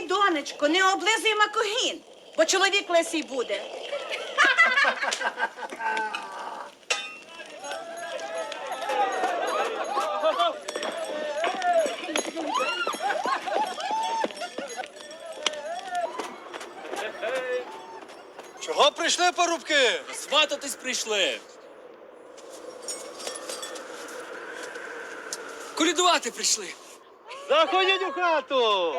Ой, донечко, не облизуй макогін, бо чоловік лисий буде. Чого прийшли порубки? Свататись прийшли. Колядувати прийшли. Заходіть у хату.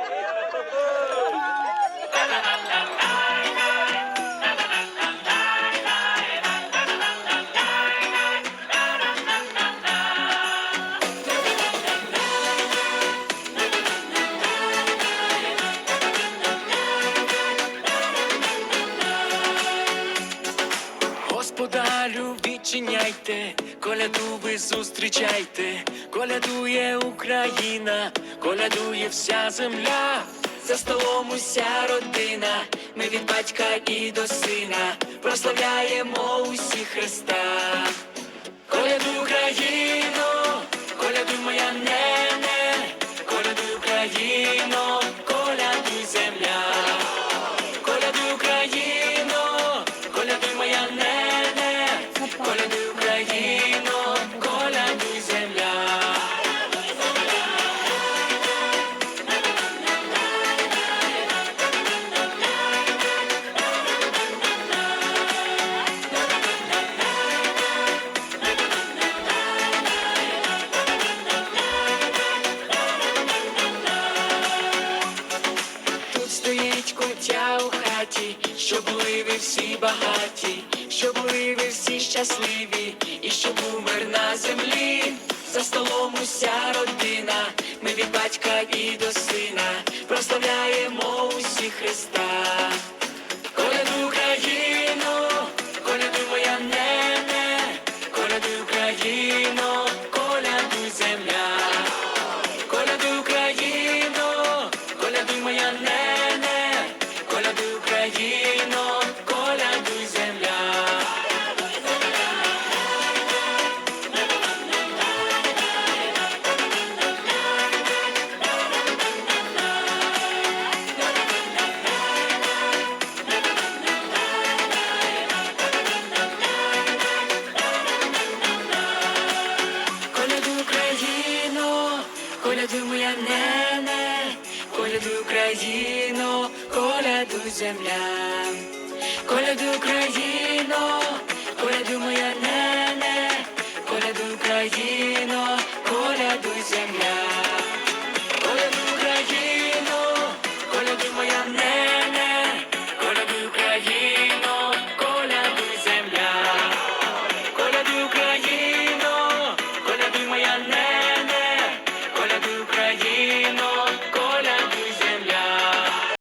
Господарю, відчиняйте, коляду ви зустрічайте, колядує Україна, колядує вся земля, за столом уся родина, ми від батька і до сина. Прославляємо усі Христа. У щоб були ви всі багаті, щоб були ви всі щасливі, і щоб умер на землі. За столом уся родина, ми від батька і до сина прославляємо колядуй Україно, колядуй земля. Колядуй Україно,